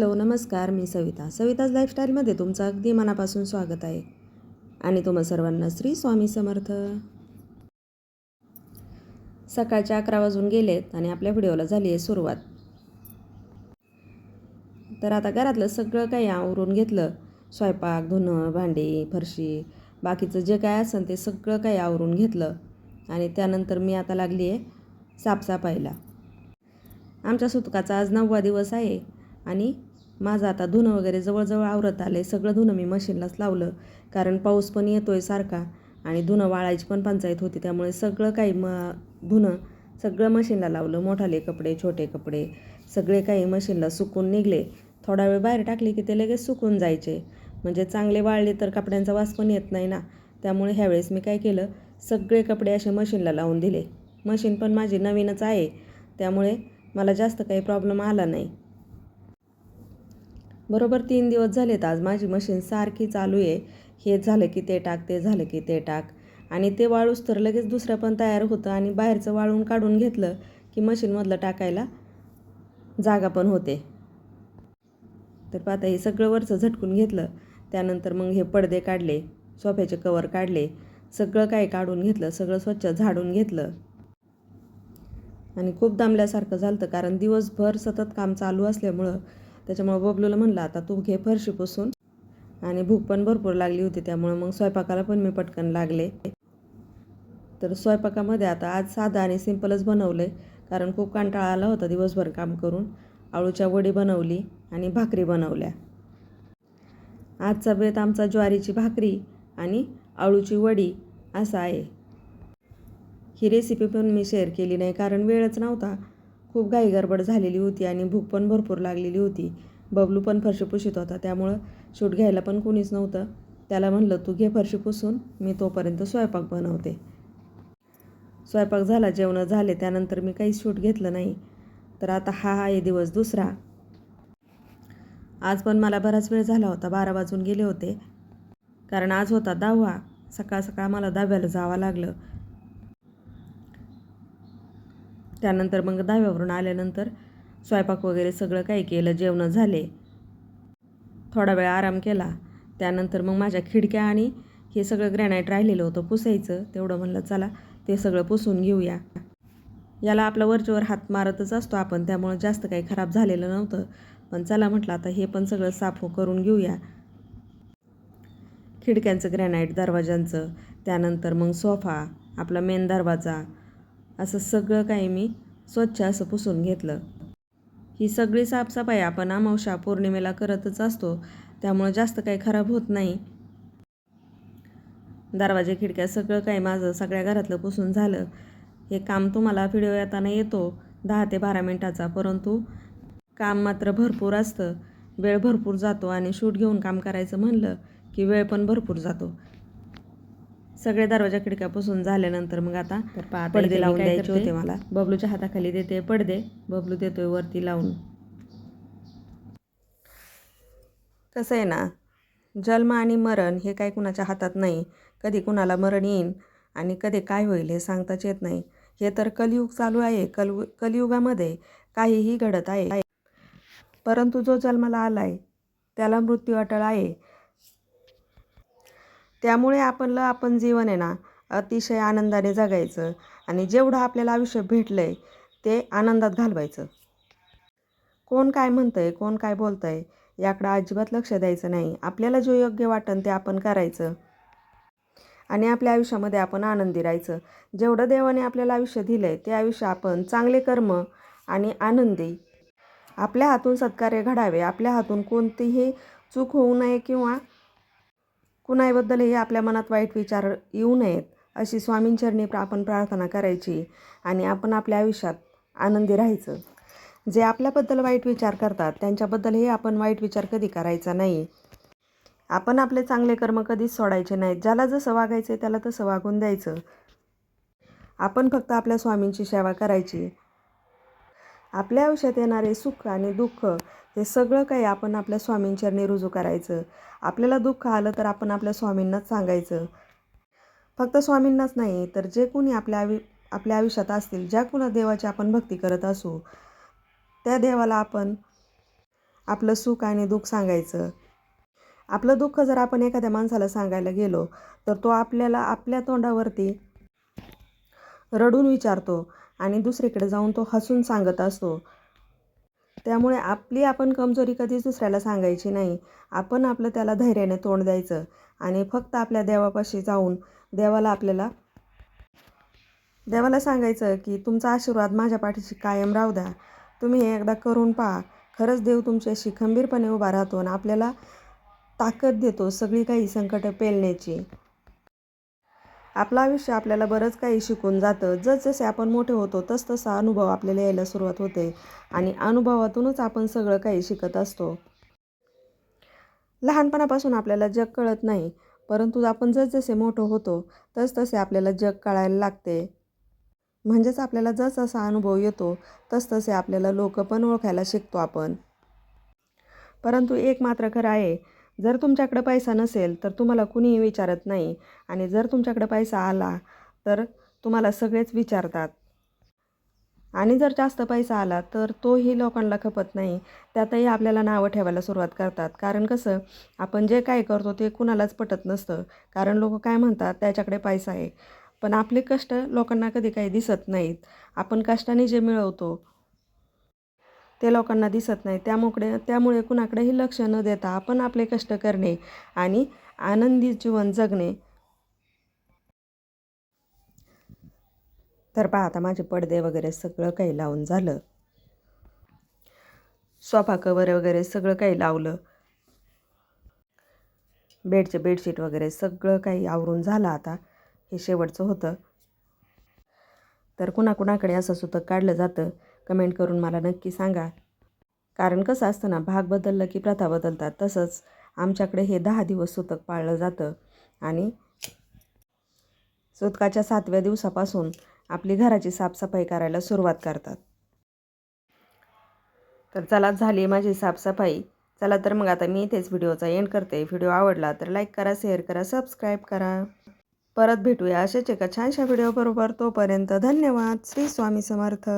Hello नमस्कार मी सविता. सविताज लाईफस्टाईलमध्ये तुमचं अगदी मनापासून स्वागत आहे. आणि तुम्हा सर्वांना श्री स्वामी समर्थ. सकाळच्या अकरा वाजून गेलेत आणि आपल्या व्हिडिओला झाली आहे सुरुवात. तर आता घरातलं सगळं काही आवरून घेतलं. स्वयंपाक धुणं भांडी फरशी बाकीचं जे काय असेल ते सगळं काही आवरून घेतलं. आणि त्यानंतर मी आता लागली आहे साफसफाईला. आमच्या सुतकाचा आज नववा दिवस आहे आणि माझं आता धुणं वगैरे जवळजवळ आवरत आलं आहे सगळं धुणं मी मशीनलाच लावलं. कारण पाऊस पण येतो आहे सारखा आणि धुणं वाळायची पण पंचायत होती त्यामुळे सगळं काही म धुणं सगळं मशीनला लावलं. मोठाले कपडे छोटे कपडे सगळे काही मशीनला सुकून निघले. थोडा वेळ बाहेर टाकले की ते लगेच सुकून जायचे. म्हणजे चांगले वाळले तर कपड्यांचा वास पण येत नाही ना. त्यामुळे ह्यावेळेस मी काय केलं सगळे कपडे असे मशीनला लावून दिले. मशीन पण माझी नवीनच आहे. त्यामुळे मला जास्त काही प्रॉब्लेम आला नाही. बरोबर तीन दिवस झालेत. आज माझी मशीन सारखी चालू आहे. हे झालं की ते टाक ते झालं की ते टाक. आणि ते वाळूस तर लगेच दुसरं पण तयार होतं आणि बाहेरचं वाळून काढून घेतलं की मशीनमधलं टाकायला जागा पण होते. तर पाहता हे सगळं वरचं झटकून घेतलं. त्यानंतर मग हे पडदे काढले सोफ्याचे कवर काढले. सगळं काही काढून घेतलं सगळं स्वच्छ झाडून घेतलं. आणि खूप दामल्यासारखं झालं कारण दिवसभर सतत काम चालू असल्यामुळं त्याच्यामुळं बबलूला म्हणलं आता तू घे फरशी पुसून. आणि भूक पण भरपूर लागली होती त्यामुळं मग स्वयंपाकाला पण मी पटकन लागले. तर स्वयंपाकामध्ये आता आज साधं आणि सिंपलच बनवलं आहे कारण खूप कंटाळा आला होता दिवसभर काम करून. आळूच्या वडी बनवली आणि भाकरी बनवल्या. आजचा बेत आमचा ज्वारीची भाकरी आणि आळूची वडी असा आहे. ही रेसिपी पण मी शेअर केली नाही कारण वेळच नव्हता. खूप घाईगडबड झालेली होती आणि भूक पण भरपूर लागलेली होती. बबलू पण फरशी पुशीत होता. त्यामुळं शूट घ्यायला पण कोणीच नव्हतं. त्याला म्हणलं तू घे फरशी पुसून मी तोपर्यंत स्वयंपाक बनवते. स्वयंपाक झाला जेवणं झाले. त्यानंतर मी काहीच शूट घेतलं नाही. तर आता हा आहे दिवस दुसरा. आज पण मला बराच वेळ झाला होता. बारा वाजून गेले होते. कारण आज होता दहावा सकाळ सकाळ मला दहाव्याला जावं लागलं. त्यानंतर मग दहाव्यावरून आल्यानंतर स्वयंपाक वगैरे सगळं काही केलं जेवणं झाले. थोडा वेळ आराम केला. त्यानंतर मग माझ्या खिडक्या आणि हे सगळं ग्रॅनाईट राहिलेलं होतं पुसायचं. तेवढं म्हणलं चला ते सगळं पुसून घेऊया. याला आपला वरच्यावर हात मारतच असतो आपण. त्यामुळं जास्त काही खराब झालेलं नव्हतं. पण चला म्हटलं आता हे पण सगळं साफ करून घेऊया. खिडक्यांचं ग्रॅनाईट दरवाजांचं. त्यानंतर मग सोफा आपला मेन दरवाजा. असं सगळं काही मी स्वच्छ असं पुसून घेतलं. ही सगळी साफसफाई आपण अमावशा पौर्णिमेला करतच असतो. त्यामुळं जास्त काही खराब होत नाही. दरवाजे खिडक्या सगळं काही माझं सगळ्या घरातलं पुसून झालं. हे काम तुम्हाला व्हिडिओ येताना येतो. दहा ते बारा मिनटाचा परंतु काम मात्र भरपूर असतं. वेळ भरपूर जातो आणि शूट घेऊन काम करायचं म्हणलं की वेळ पण भरपूर जातो. सगळे दरवाजा खिडक्या पुसून झाल्यानंतर मग आता पडदे लावून द्यायचे होते मला. बबलूच्या हाताखाली देते पडदे. बबलू देतोय वरती लावून. कसं आहे ना जन्म आणि मरण हे काही कुणाच्या हातात नाही. कधी कुणाला मरण येईन आणि कधी काय होईल हे सांगताच येत नाही. हे तर कलियुग चालू आहे. कल कलियुगामध्ये काहीही घडत आहे. परंतु जो जन्माला आला आहे त्याला मृत्यू अटळ आहे. त्यामुळे आपलं आपण जीवन आहे ना अतिशय आनंदाने जगायचं आणि जेवढं आपल्याला आयुष्य भेटलं आहे ते आनंदात घालवायचं. कोण काय म्हणतं आहे कोण काय बोलतं आहे याकडं अजिबात लक्ष द्यायचं नाही. आपल्याला जो योग्य वाटन ते आपण करायचं. आणि आपल्या आयुष्यामध्ये आपण आनंदी राहायचं. जेवढं देवाने आपल्याला आयुष्य दिलं आहे ते आयुष्य आपण चांगले कर्म आणि आनंदी आपल्या हातून सत्कार्य घडावे. आपल्या हातून कोणतीही चूक होऊ नये किंवा कुणाबद्दलही आपल्या मनात वाईट विचार येऊ नयेत अशी स्वामींचरणी आपण प्रार्थना करायची आणि आपण आपल्या आयुष्यात आनंदी राहायचं. जे आपल्याबद्दल वाईट विचार करतात त्यांच्याबद्दलही आपण वाईट विचार कधी करायचा नाही. आपण आपले चांगले कर्म कधीच सोडायचे नाहीत. ज्याला जसं वागायचं त्याला तसं वागून द्यायचं. आपण फक्त आपल्या स्वामींची सेवा करायची. आपल्या आयुष्यात येणारे सुख आणि दुःख हे सगळं काही आपण आपल्या स्वामींचरणी रुजू करायचं. आपल्याला दुःख आलं तर आपण आपल्या स्वामींनाच सांगायचं. फक्त स्वामींनाच नाही तर जे कोणी आपल्या आयु आपल्या आयुष्यात असतील ज्या कुणा देवाची आपण भक्ती करत असू त्या देवाला आपण आपलं सुख आणि दुःख सांगायचं. आपलं दुःख जर आपण एखाद्या माणसाला सांगायला गेलो तर तो आपल्याला आपल्या तोंडावरती रडून विचारतो आणि दुसरीकडे जाऊन तो हसून सांगत असतो. त्यामुळे आपली आपण कमजोरी कधीच दुसऱ्याला सांगायची नाही. आपण आपलं त्याला धैर्याने तोंड द्यायचं आणि फक्त आपल्या देवापाशी जाऊन देवाला आपल्याला देवाला सांगायचं की तुमचा आशीर्वाद माझ्या पाठीशी कायम राहू द्या. तुम्ही हे एकदा करून पहा. खरंच देव तुमच्याशी खंबीरपणे उभा राहतो आणि आपल्याला ताकद देतो सगळी काही संकटं पेलण्याची. आपलं आयुष्य आपल्याला बरंच काही शिकून जातं. जसजसे आपण मोठे होतो तसतसा अनुभव आपल्याला यायला सुरुवात होते आणि अनुभवातूनच आपण सगळं काही शिकत असतो. लहानपणापासून आपल्याला जग कळत नाही परंतु आपण जसजसे मोठं होतो तसतसे आपल्याला जग कळायला लागते. म्हणजेच आपल्याला जसजसा अनुभव येतो तसतसे आपल्याला लोक पण ओळखायला शिकतो आपण. परंतु एक मात्र खरं आहे जर तुमच्याकडं पैसा नसेल तर तुम्हाला कुणीही विचारत नाही. आणि जर तुमच्याकडं पैसा आला तर तुम्हाला सगळेच विचारतात. आणि जर जास्त पैसा आला तर तोही लोकांना खपत नाही. त्यातही आपल्याला नावं ठेवायला सुरुवात करतात. कारण कसं आपण जे काय करतो ते कुणालाच पटत नसतं. कारण लोक काय म्हणतात त्याच्याकडे पैसा आहे. पण आपले कष्ट लोकांना कधी काही दिसत नाहीत. आपण कष्टाने जे मिळवतो ते लोकांना दिसत नाही. त्यामुळे त्यामुळे कुणाकडेही लक्ष न देता आपण आपले कष्ट करणे आणि आनंदी जीवन जगणे. तर पहा आता माझे पडदे वगैरे सगळं काही लावून झालं. सोफा कवर वगैरे सगळं काही लावलं. बेडचे बेडशीट वगैरे सगळं काही आवरून झालं आता. हे शेवटचं होतं. तर कुणाकुणाकडे असं सुतक काढलं जातं. कमेंट करून मला नक्की सांगा. कारण कसं असतं ना भाग बदललं की प्रथा बदलतात. तसंच आमच्याकडे हे दहा दिवस सुतक पाळलं जातं. आणि सुतकाच्या सातव्या दिवसापासून आपली घराची साफसफाई करायला सुरुवात करतात. तर चला झाली माझी साफसफाई. चला तर मग आता मी इथेच व्हिडिओचा एंड करते. व्हिडिओ आवडला तर लाईक करा शेअर करा सबस्क्राईब करा. परत भेटूया असेच एका छानशा व्हिडिओबरोबर. तोपर्यंत धन्यवाद. श्री स्वामी समर्थ.